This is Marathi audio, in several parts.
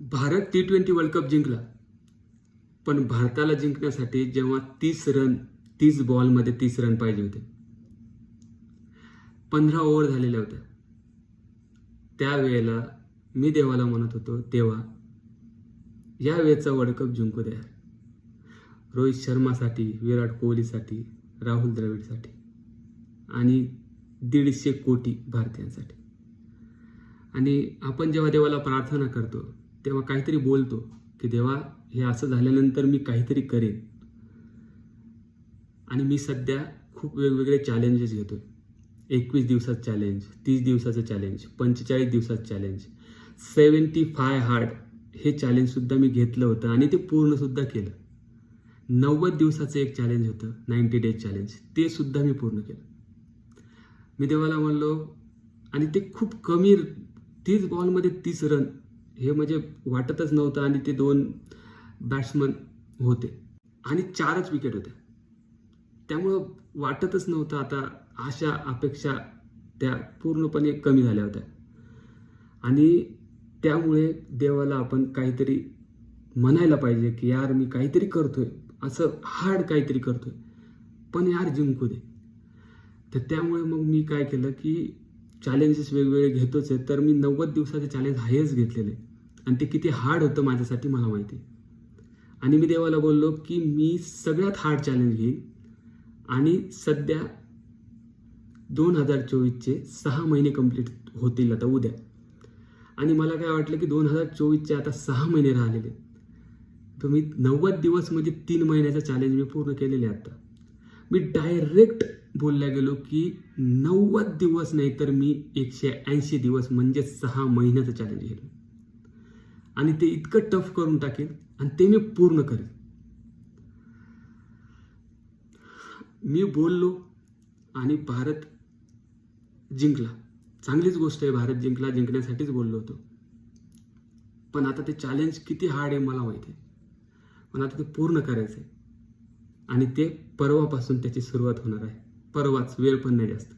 Bharat T twenty world cup जिंकला. पण भारताला जिंकण्यासाठी जेव्हा तीस रन तीस बॉलमध्ये तीस रन पाहिजे होते. पंधरा ओव्हर झालेल्या होत्या. त्यावेळेला मी देवाला म्हणत होतो देवा या वेळेचा वर्ल्ड कप जिंकू द्या. रोहित शर्मासाठी विराट कोहलीसाठी राहुल द्रविडसाठी आणि दीडशे कोटी भारतीयांसाठी. आणि आपण जेव्हा देवाला प्रार्थना करतो तेव्हा काहीतरी बोलतो की देवा हे असं झाल्यानंतर मी काहीतरी करेन. आणि मी सध्या खूप वेगवेगळे चॅलेंजेस घेतो एकवीस दिवसात चॅलेंज तीस दिवसाचं चॅलेंज पंचेचाळीस दिवसात चॅलेंज सेवन्टी फाय हार्ड हे चॅलेंजसुद्धा मी घेतलं होतं आणि ते पूर्णसुद्धा केलं. नव्वद दिवसाचं एक चॅलेंज होतं नाईन्टी डेज चॅलेंज ते सुद्धा मी पूर्ण केलं. मी देवाला म्हणलो आणि ते खूप कमी तीस बॉलमध्ये तीस रन हे म्हणजे वाटतच नव्हतं आणि ते दोन बॅट्समन होते. आणि चारच विकेट होत्या त्यामुळं वाटतच नव्हतं आता अशा अपेक्षा त्या पूर्णपणे कमी झाल्या होत्या. आणि त्यामुळे देवाला आपण काहीतरी म्हणायला पाहिजे की यार मी काहीतरी करतोय. असं हार्ड काहीतरी करतोय. पण यार जिंकू दे. तर त्यामुळे मग मी काय केलं की चॅलेंजेस वेगवेगळे घेतोच आहे. तर मी नव्वद दिवसाचे चॅलेंज हायच घेतलेले. आणि ते किती हार्ड होतं माझ्यासाठी मला माहिती आहे. आणि मी देवाला बोललो की मी सगळ्यात हार्ड चॅलेंज घेईन. आणि सध्या दोन हजार चोवीसचे सहा महिने कंप्लीट होतील आता उद्या. आणि मला काय वाटलं की दोन हजार चोवीसचे आता सहा महिने राहिलेले. तुम्ही नव्वद दिवस म्हणजे तीन महिन्याचा चॅलेंज मी पूर्ण केलेले आता. मी डायरेक्ट बोलल्या गेलो की नव्वद दिवस नाही तर मी एकशे ऐंशी दिवस म्हणजे सहा महिन्याचं चॅलेंज घेईन. आणि ते इतकं टफ करून टाकेन आणि ते मी पूर्ण करेन. मी बोललो आणि भारत जिंकला. चांगलीच गोष्ट आहे भारत जिंकला जिंकण्यासाठीच बोललो होतो. पण आता ते चॅलेंज किती हार्ड आहे मला माहिती आहे. पण आता ते पूर्ण करायचं आहे. आणि ते परवापासून त्याची सुरुवात होणार आहे. परवाच वेळ पण नाही जास्त.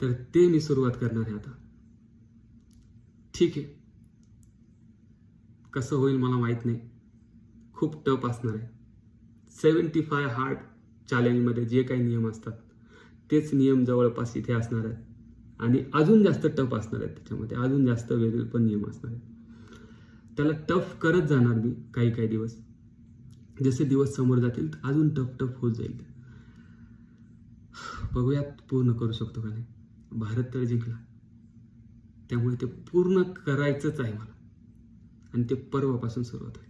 तर ते मी सुरुवात करणार आहे आता. ठीक आहे. कसं होईल मला माहीत नाही. खूप टफ असणार आहे. सेवन्टी फाय हार्ड चॅलेंजमध्ये जे काही नियम असतात तेच नियम जवळपास इथे असणार आहेत. आणि अजून जास्त टफ असणार आहेत त्याच्यामध्ये. अजून जास्त वेगळे पण नियम असणार आहेत. त्याला टफ करत जाणार मी काही काही दिवस. जसे दिवस समोर जातील अजून टफ टफ होत जाईल बघूयात पूर्ण करू शकतो का नाही. भारत तर जिंकला. त्यामुळे ते पूर्ण करायचंच आहे मला. आणि ते परवापासून सुरुवात आहे